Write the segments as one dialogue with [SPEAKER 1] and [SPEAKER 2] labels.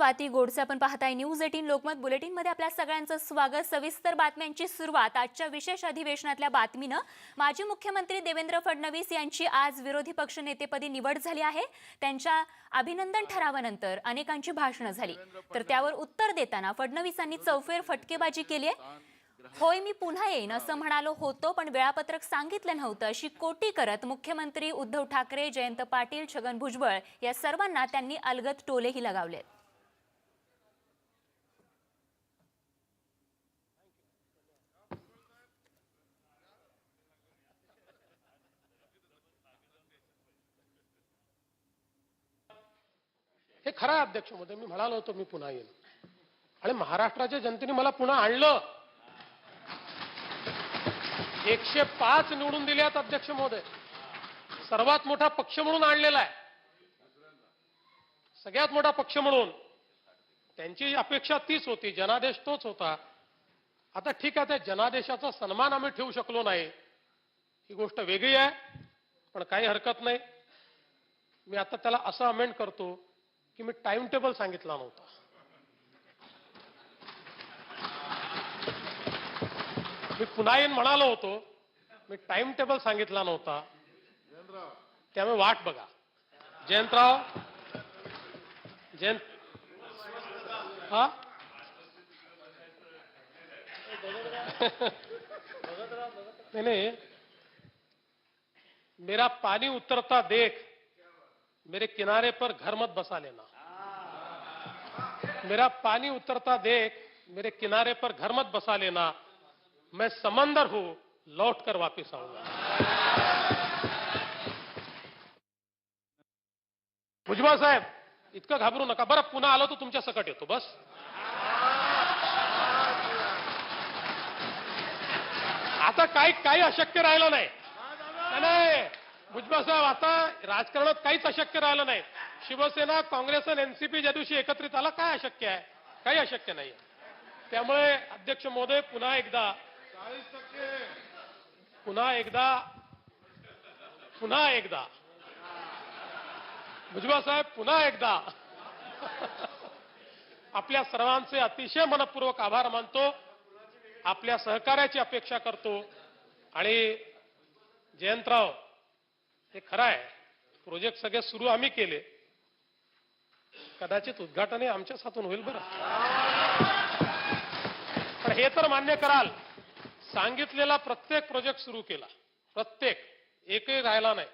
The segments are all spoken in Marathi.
[SPEAKER 1] स्वाती गोडसे. आपण पाहताय न्यूज एटीन लोकमत बुलेटिनमध्ये आपल्या सगळ्यांचं स्वागत. सविस्तर बातम्यांची सुरुवात. आजच्या विशेष अधिवेशनातल्या बातमीनं माजी मुख्यमंत्री देवेंद्र फडणवीस यांची आज विरोधी पक्षनेतेपदी निवड झाली आहे. त्यांच्या अभिनंदन ठरावानंतर अनेकांची भाषणं झाली. तर त्यावर उत्तर देताना फडणवीसांनी चौफेर फटकेबाजी केली आहे. होय मी पुन्हा येईन असं म्हणालो होतो पण वेळापत्रक सांगितलं नव्हतं अशी कोटी करत मुख्यमंत्री उद्धव ठाकरे जयंत पाटील छगन भुजबळ या सर्वांना त्यांनी अलगत टोलेही लगावले
[SPEAKER 2] ते खरं अध्यक्षमध्ये मी म्हणालो होतो मी पुन्हा येईन. आणि महाराष्ट्राच्या जनतेने मला पुन्हा आणलं. एकशे पाच निवडून दिले अध्यक्ष महोदय. सर्वात मोठा पक्ष म्हणून आणलेला आहे. सगळ्यात मोठा पक्ष म्हणून. त्यांची अपेक्षा तीच होती जनादेश तोच होता. आता ठीक आहे त्या जनादेशाचा सन्मान आम्ही ठेवू शकलो नाही. ही गोष्ट वेगळी आहे पण काही हरकत नाही. मी आता त्याला असं अमेंड करतो. की मी टाइम टेबल सांगितला नव्हता. मी पुन्हा येईन म्हणालो होतो, मी टाइम टेबल सांगितला नव्हता. त्यामुळे वाट बघा. जयंतराव, जयंत, हा? नहीं. मेरा पानी उतरता देख. मेरे किनारे पर घर मत बसा लेना. मेरा पानी उतरता देख मेरे किनारे पर घर मत बसा लेना। मैं समंदर हूं लौट कर वापिस आऊंगा। भुजबळ साहेब इतकं घाबरू नका. बरं पुन्हा आलो तर तुमच्या सकट येतो बस. आता काही काही अशक्य राहिलं नाही. नाही, भुजबळ साहेब आता राजकारणात काहीच अशक्य राहिलं नाही. शिवसेना काँग्रेस आणि एनसीपी ज्या दिवशी एकत्रित आला काय अशक्य आहे? काही अशक्य नाही त्यामुळे अध्यक्ष महोदय पुन्हा एकदा पुन्हा एकदा पुन्हा एकदा. भुजबळ साहेब पुन्हा एकदा. आपल्या सर्वांचे अतिशय मनपूर्वक आभार मानतो. आपल्या सहकार्याची अपेक्षा करतो. आणि जयंतराव हे खरं आहे. प्रोजेक्ट सगळे सुरू आम्ही केले. कदाचित उद्घाटनही आमच्याच हातून होईल बरं. पण हे तर मान्य कराल सांगितलेला प्रत्येक प्रोजेक्ट सुरू केला. प्रत्येक. एकही राहिला नाही.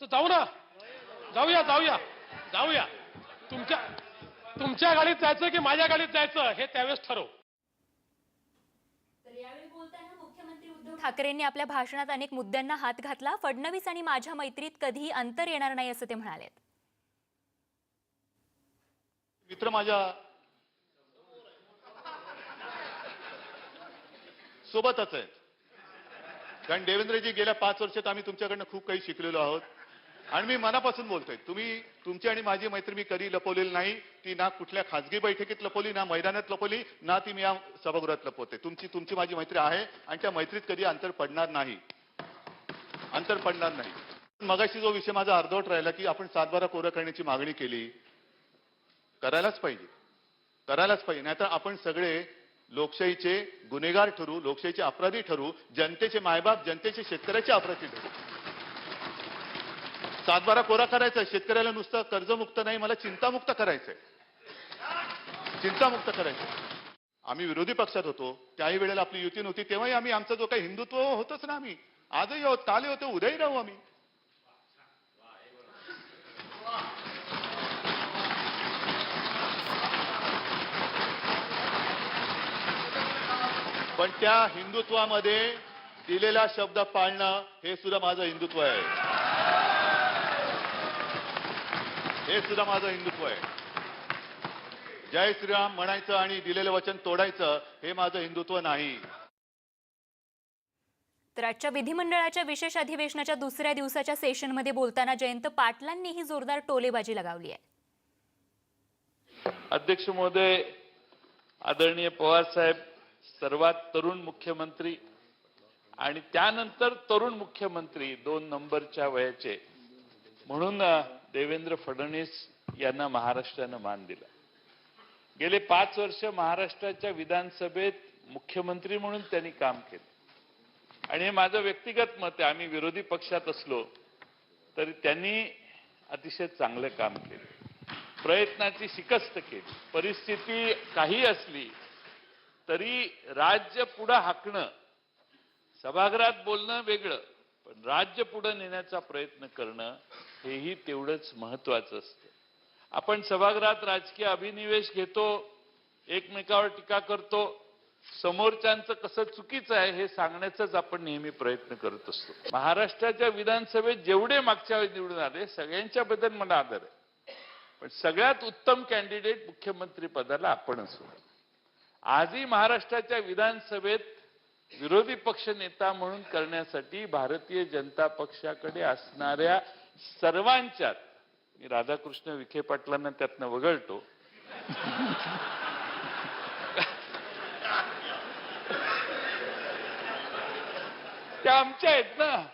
[SPEAKER 2] तर जाऊ ना. जाऊया जाऊया. जाऊया. तुमच्या तुमच्या गाडीत जायचं की माझ्या गाडीत जायचं हे त्यावेळेस ठरवू.
[SPEAKER 1] ठाकरेंनी आपल्या भाषणात अनेक मुद्द्यांना हात घातला. फडणवीस आणि माझ्या मैत्रीत कधीही अंतर येणार नाही असं ते म्हणाले
[SPEAKER 3] मित्र माझ्या सोबतच आहेत. कारण देवेंद्रजी गेल्या पाच वर्षात आम्ही तुमच्याकडनं खूप काही शिकलेलो आहोत. आणि मी मनापासून बोलतोय तुम्ही तुमची आणि माझी मैत्री मी कधी लपवलेली नाही. ती ना कुठल्या खासगी बैठकीत लपवली ना मैदानात लपवली ना ती मी या सभागृहात लपवते. तुमची तुमची माझी मैत्री आहे आणि त्या मैत्रीत कधी अंतर पडणार नाही. अंतर पडणार नाही. मगाशी जो विषय माझा अर्धवट राहिला की आपण सातबारा कोरं करण्याची मागणी केली. करायलाच पाहिजे. करायलाच पाहिजे. नाहीतर आपण सगळे लोकशाहीचे गुन्हेगार ठरू लोकशाहीचे अपराधी ठरू जनतेचे मायबाप जनतेचे शेतकऱ्याचे अपराधी ठरू. सातबारा कोरा करायचा शेतकऱ्याला नुसतं कर्जमुक्त नाही मला चिंतामुक्त करायचंय. चिंतामुक्त करायचंय. आम्ही विरोधी पक्षात होतो. त्याही वेळेला आपली युती नव्हती. तेव्हाही आम्ही आमचा जो काही हिंदुत्व होतोच ना आम्ही. आजही आहोत कालही होतो उद्याही राहू आम्ही. पण त्या हिंदुत्वामध्ये दिलेला शब्द पाळणं हे सुद्धा माझं हिंदुत्व आहे. हे सुद्धा माझं हिंदुत्व आहे. जय श्रीराम म्हणायचं आणि दिलेलं वचन तोडायचं हे माझं हिंदुत्व नाही.
[SPEAKER 1] तर आजच्या विधिमंडळाच्या विशेष अधिवेशनाच्या दुसऱ्या दिवसाच्या सेशनमध्ये बोलताना जयंत पाटलांनीही जोरदार टोलेबाजी लगावली आहे.
[SPEAKER 4] अध्यक्ष महोदय आदरणीय पवार साहेब सर्वात तरुण मुख्यमंत्री आणि त्यानंतर तरुण मुख्यमंत्री दोन नंबरच्या वयाचे. म्हणून देवेंद्र फडणवीस यांना महाराष्ट्रानं मान दिला. गेले पाच वर्ष महाराष्ट्राच्या विधानसभेत मुख्यमंत्री म्हणून त्यांनी काम केलं. आणि हे माझं व्यक्तिगत मत आहे आम्ही विरोधी पक्षात असलो तरी त्यांनी अतिशय चांगलं काम केलं. प्रयत्नाची शिकस्त केली. परिस्थिती काही असली तरी राज्य पुढं हाकणं सभागृहात बोलणं वेगळं पण राज्य पुढं नेण्याचा प्रयत्न करणं हेही तेवढंच महत्वाचं असतं. आपण सभागृहात राजकीय अभिनिवेश घेतो एकमेकावर टीका करतो समोरच्यांचं कसं चुकीचं आहे हे सांगण्याचाच आपण नेहमी प्रयत्न करत असतो. महाराष्ट्राच्या विधानसभेत जेवढे मागच्या वेळी निवडून आले सगळ्यांच्या बद्दल मला आदर आहे. पण सगळ्यात उत्तम कॅन्डिडेट मुख्यमंत्री पदाला आपणच होतो आजही महाराष्ट्राच्या विधानसभेत विरोधी पक्ष नेता म्हणून करण्यासाठी भारतीय जनता पक्षाकडे असणाऱ्या सर्वांच्यात मी राधाकृष्ण विखे पाटलांना त्यातनं वगळतो. त्या आमच्या आहेत ना.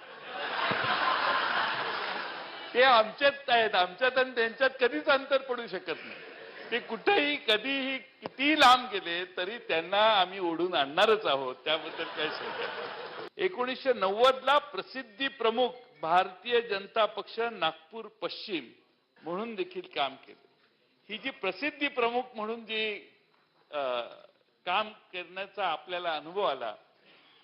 [SPEAKER 4] ते आमच्यात आहेत आमच्यात आणि त्यांच्यात कधीच अंतर पडू शकत नाही. ते कुठेही कधीही कितीही लांब गेले तरी त्यांना आम्ही ओढून आणणारच आहोत. त्याबद्दल काय शंका एकोणीसशे नव्वद ला प्रसिद्धी प्रमुख भारतीय जनता पक्ष नागपूर पश्चिम म्हणून देखील काम केलं. ही जी प्रसिद्धी प्रमुख म्हणून जी काम करण्याचा आपल्याला अनुभव आला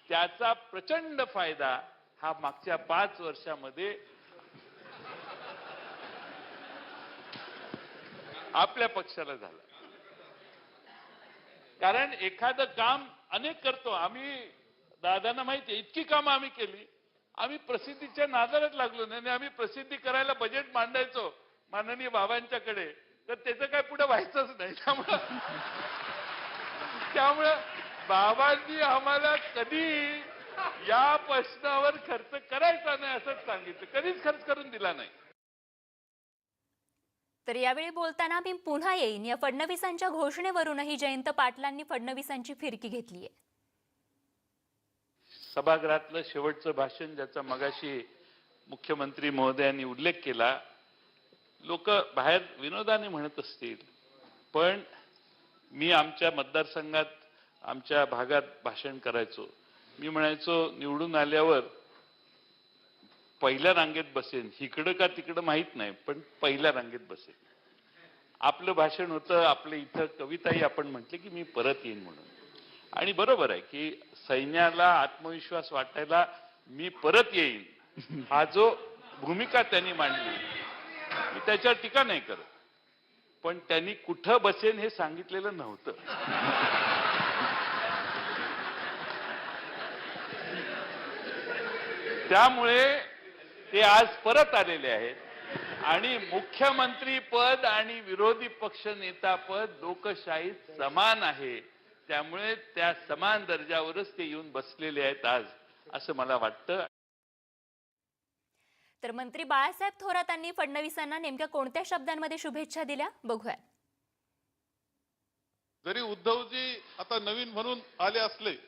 [SPEAKER 4] त्याचा प्रचंड फायदा हा मागच्या पाच वर्षामध्ये आपल्या पक्षाला झाला. कारण एखादं काम अनेक करतो. आम्ही दादांना माहिती आहे इतकी कामं आम्ही केली. आम्ही प्रसिद्धीच्या नादालाच लागलो नाही आणि आम्ही प्रसिद्धी करायला बजेट मांडायचो माननीय बाबांच्याकडे. तर त्याचं काय पुढे व्हायचंच नाही. त्यामुळं त्यामुळं बाबांनी आम्हाला कधी या प्रश्नावर खर्च करायचा नाही असंच सांगितलं. कधीच खर्च करून दिला नाही.
[SPEAKER 1] तर यावेळी बोलताना मी पुन्हा येईन. या फडणवीसांच्या घोषणेवरूनही जयंत पाटलांनी फडणवीसांची फिरकी घेतली आहे.
[SPEAKER 4] सभागृहातलं शेवटचं भाषण ज्याचा मगाशी मुख्यमंत्री महोदयांनी उल्लेख केला लोक बाहेर विनोदाने म्हणत असतील पण मी आमच्या मतदारसंघात आमच्या भागात भाषण करायचो. मी म्हणायचो निवडून आल्यावर पहिल्या रांगेत बसेन. इकडं का तिकडं माहीत नाही पण पहिल्या रांगेत बसेन. आपलं भाषण होतं आपलं इथं कविताही आपण म्हटली की मी परत येईन म्हणून. आणि बरोबर आहे की सैन्याला आत्मविश्वास वाटायला मी परत येईन. हा जो भूमिका त्यांनी मांडली मी त्याच्यावर टीका नाही करत. पण त्यांनी कुठं बसेन हे सांगितलेलं नव्हतं. त्यामुळे ते आज परत आलेले आहेत. आणि मुख्यमंत्री पद आणि विरोधी पक्ष नेता पद लोकशाहीत समान आहे. त्यामुळे त्या समान दर्जावरच ते येऊन बसलेले आहेत आज असं मला वाटतं.
[SPEAKER 1] तर मंत्री बाळासाहेब थोरातांनी फडणवीसांना नेमक्या कोणत्या शब्दांमध्ये शुभेच्छा दिल्या? बघूया.
[SPEAKER 5] जरी उद्धवजी आता नवीन म्हणून आले असले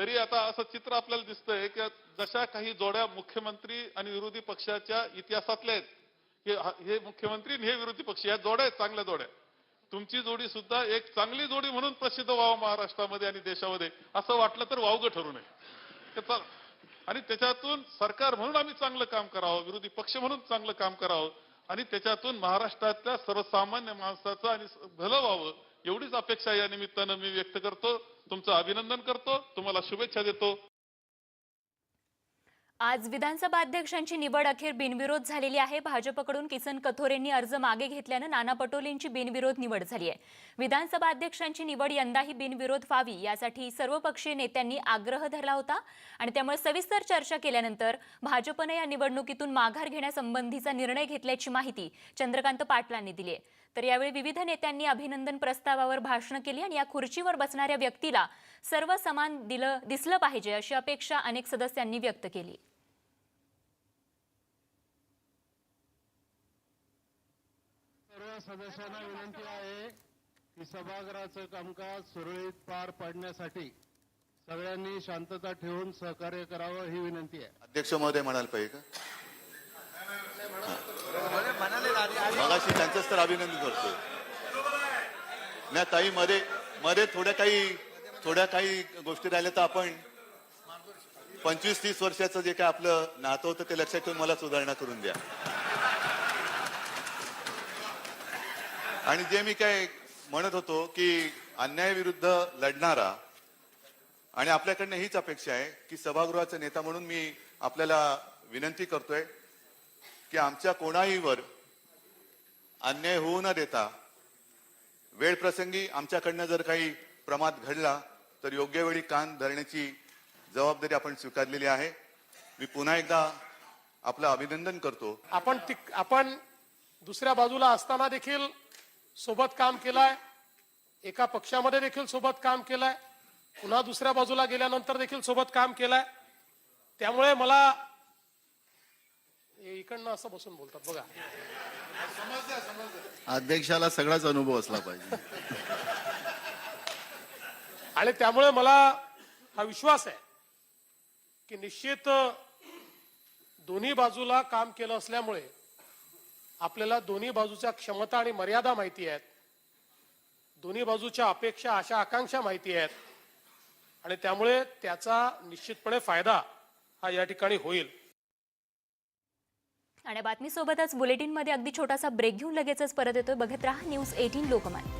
[SPEAKER 5] तरी आता असं चित्र आपल्याला दिसतंय की जशा काही जोड्या मुख्यमंत्री आणि विरोधी पक्षाच्या इतिहासातल्या आहेत हे हे मुख्यमंत्री आणि हे विरोधी पक्ष या जोड्या आहेत चांगल्या जोड्या. तुमची जोडी सुद्धा एक चांगली जोडी म्हणून प्रसिद्ध व्हावं महाराष्ट्रामध्ये आणि देशामध्ये असं वाटलं तर वावगं ठरू नये. आणि त्याच्यातून सरकार म्हणून आम्ही चांगलं काम करावं विरोधी पक्ष म्हणून चांगलं काम करावं आणि त्याच्यातून महाराष्ट्रातल्या सर्वसामान्य माणसाचं आणि भलं व्हावं एवढीच अपेक्षा या निमित्तानं मी व्यक्त करतो. तुमचं अभिनंदन करतो. तुम्हाला शुभेच्छा देतो.
[SPEAKER 1] आज विधानसभा अध्यक्षांची निवड अखेर बिनविरोध झालेली आहे. भाजपकडून किसन कथोरेंनी अर्ज मागे घेतल्यानं नाना पटोलेंची बिनविरोध निवड झाली आहे. विधानसभा अध्यक्षांची निवड यंदाही बिनविरोध व्हावी यासाठी सर्वपक्षीय नेत्यांनी आग्रह धरला होता आणि त्यामुळे सविस्तर चर्चा केल्यानंतर भाजपनं या निवडणुकीतून माघार घेण्यासंबंधीचा निर्णय घेतल्याची माहिती चंद्रकांत पाटलांनी दिली आहे. तर यावेळी विविध नेत्यांनी अभिनंदन प्रस्तावावर भाषणं केली आणि या खुर्चीवर बसणाऱ्या व्यक्तीला सर्व समान दिलं दिसलं पाहिजे अशी अपेक्षा अनेक सदस्यांनी व्यक्त केली
[SPEAKER 6] सर्व सदस्यांना विनंती आहे की सभागृहाचं कामकाज सुरळीत पार पाडण्यासाठी सगळ्यांनी शांतता ठेवून सहकार्य करावं ही विनंती आहे.
[SPEAKER 3] अध्यक्ष महोदय म्हणाल पाहिजे का? मगाशी त्यांचंच तर अभिनंदन करतो नाही ताई मध्ये मध्ये थोड्या काही थोड्या काही गोष्टी राहिल्या तर आपण पंचवीस तीस वर्षाचं जे काय आपलं नातं होतं ते लक्षात ठेवून मला सुधारणा करून द्या. आणि जे मी काय म्हणत होतो की अन्यायाविरुद्ध लढणारा आणि आपल्याकडनं हीच अपेक्षा आहे की सभागृहाचा नेता म्हणून मी आपल्याला विनंती करतोय की आमच्या कोणाहीवर अन्याय होऊ न देता वेळ प्रसंगी आमच्याकडनं जर काही प्रमाद घडला तर योग्य वेळी कान धरण्याची जबाबदारी आपण स्वीकारलेली आहे. मी पुन्हा एकदा आपलं अभिनंदन करतो.
[SPEAKER 2] आपण ती- आपण दुसऱ्या बाजूला असताना देखील सोबत काम केलंय. एका पक्षामध्ये देखील सोबत काम केलंय. पुन्हा दुसऱ्या बाजूला गेल्यानंतर देखील सोबत काम केलंय. त्यामुळे मला इकडनं असं बसून बोलतात बघा.
[SPEAKER 7] अध्यक्षाला सगळाच अनुभव असला पाहिजे.
[SPEAKER 2] आणि त्यामुळे मला हा विश्वास आहे की निश्चित दोन्ही बाजूला काम केलं असल्यामुळे आपल्याला दोन्ही बाजूच्या क्षमता आणि मर्यादा माहिती आहेत. दोन्ही बाजूच्या अपेक्षा अशा आकांक्षा माहिती आहेत. आणि त्यामुळे त्याचा निश्चितपणे फायदा हा या ठिकाणी होईल.
[SPEAKER 1] आणि बातमीसोबतच बुलेटिनमध्ये अगदी छोटासा ब्रेक घेऊन लगेचच परत येतोय. बघत राहा न्यूज एटीन लोकमत